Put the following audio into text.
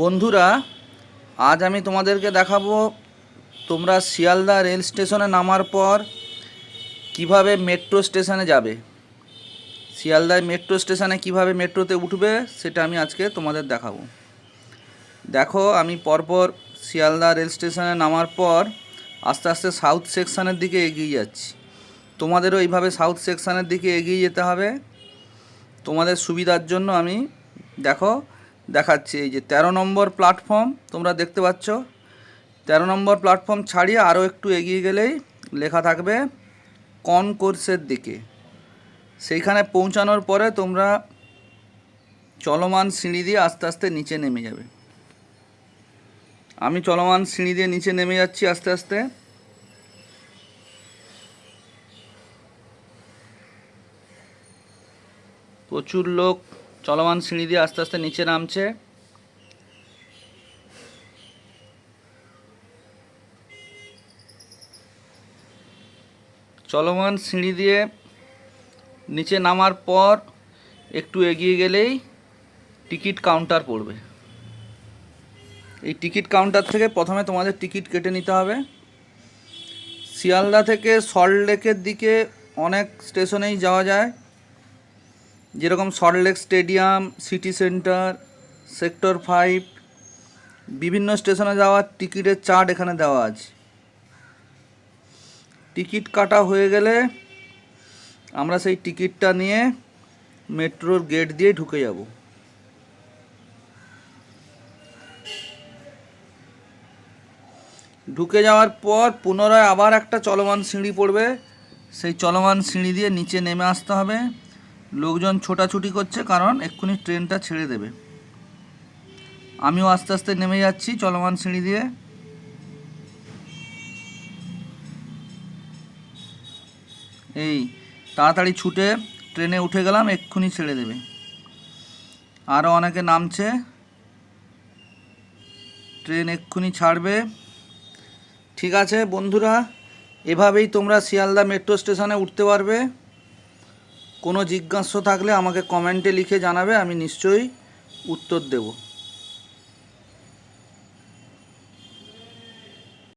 বন্ধুরা, আজ আমি তোমাদেরকে দেখাবো তোমরা শিয়ালদা রেল স্টেশনে নামার পর কীভাবে মেট্রো স্টেশনে যাবে। শিয়ালদায় মেট্রো স্টেশনে কীভাবে মেট্রোতে উঠবে সেটা আমি আজকে তোমাদের দেখাবো। দেখো, আমি পরপর শিয়ালদা রেল স্টেশনে নামার পর আস্তে আস্তে সাউথ সেকশনের দিকে এগিয়ে যাচ্ছি। তোমাদেরও এইভাবে সাউথ সেকশনের দিকে এগিয়ে যেতে হবে। তোমাদের সুবিধার জন্য আমি, দেখো দেখাচ্ছি এই যে তেরো নম্বর প্ল্যাটফর্ম তোমরা দেখতে পাচ্ছ। তেরো নম্বর প্ল্যাটফর্ম ছাড়িয়ে আরও একটু এগিয়ে গেলেই লেখা থাকবে কনকোর্সের দিকে। সেইখানে পৌঁছানোর পরে তোমরা চলমান সিঁড়ি দিয়ে আস্তে আস্তে নিচে নেমে যাবে। আমি চলমান সিঁড়ি দিয়ে নিচে নেমে যাচ্ছি আস্তে আস্তে। প্রচুর লোক চলমান সিঁড়ি দিয়ে আস্তে আস্তে নিচে নামছে। চলমান সিঁড়ি দিয়ে নিচে নামার পর একটু এগিয়ে গেলেই টিকিট কাউন্টার পড়বে। এই টিকিট কাউন্টার থেকে প্রথমে তোমাদের টিকিট কেটে নিতে হবে। শিয়ালদা থেকে সল্টলেকের দিকে অনেক স্টেশনেই যাওয়া যায়। যেরকম Salt Lake stadium city centre sector five বিভিন্ন স্টেশনে যাওয়ার টিকিটের চার্ট এখানে দেওয়া আছে। টিকিট কাটা হয়ে গেলে আমরা সেই টিকিটটা নিয়ে মেট্রোর গেট দিয়ে ঢুকে যাব। ঢুকে যাওয়ার পর পুনরায় আবার একটা চলমান সিঁড়ি পড়বে। সেই চলমান সিঁড়ি দিয়ে নিচে নেমে আসতে হবে। লোকজন ছোটাছুটি করছে কারণ এক্ষুনি ট্রেনটা ছেড়ে দেবে। আমিও আস্তে আস্তে নেমে যাচ্ছি, চলমান সিঁড়ি দিয়ে। এই, তাড়াতাড়ি ছুটে ট্রেনে উঠে গেলাম, এক্ষুনি ছেড়ে দেবে। আরও অনেকে নামছে। ট্রেন এক্ষুনি ছাড়বে। ঠিক আছে বন্ধুরা, এভাবেই তোমরা শিয়ালদা মেট্রো স্টেশনে উঠতে পারবে। কোনো জিজ্ঞাসা থাকলে আমাকে কমেন্টে লিখে জানাবে আমি নিশ্চয়ই উত্তর দেবো।